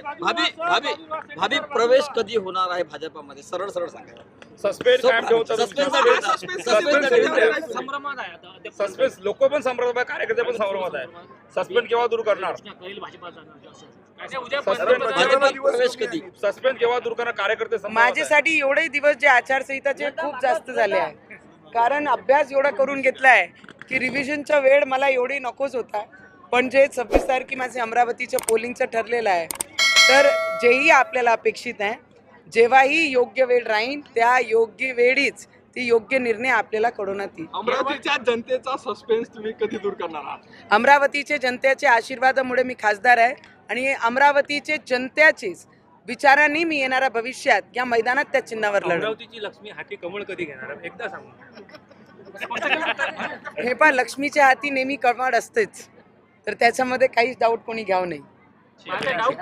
भाभी भाभी भाभी प्रवेश कधी होणार आहे भाजपामध्ये? सरळ सरळ सांगा. सस्पेन्स कायम ठेवतात लोक पण संभ्रमात आहे कार्यकर्ते पण संभ्रमात आहे. सस्पेन्स केव्हा दूर करणार? भाजपात प्रवेश कधी? सस्पेन्स केव्हा दूर करणार? कार्यकर्ते संभ्रमात आहे. माझ्यासाठी एवढे दिवस जे आचारसंहिताचे खूप जास्त झाले आहे. कारण अभ्यास एवढा करून घेतलाय की रिव्हिजनचा वेळ मला एवढी नकोच होता. पण जे सव्वीस तारखे माझे अमरावतीच्या पोलिंगचं ठरलेलं आहे तर जेही आपल्याला अपेक्षित आहे जेव्हाही योग्य वेळ राहील त्या योग्य वेळीच ती योग्य निर्णय आपल्याला कळवण्यात येईल अमरावतीच्या जनतेचा सस्पेन्स तुम्ही कधी दूर करणार आहात? अमरावतीचे जनतेच्या आशीर्वादामुळे मी खासदार आहे आणि अमरावतीचे जनतेचेच विचारांनी मी येणाऱ्या भविष्यात या मैदानात त्या चिन्हावर लढणार अमरावतीची लक्ष्मी हाती कमळ कधी घेणार? एकदा सांगू. हे पण लक्ष्मीच्या हाती नेहमी कळवाड असतेच. तर त्याच्यामध्ये काहीच डाऊट कोणी घ्यावं नाही. डाऊट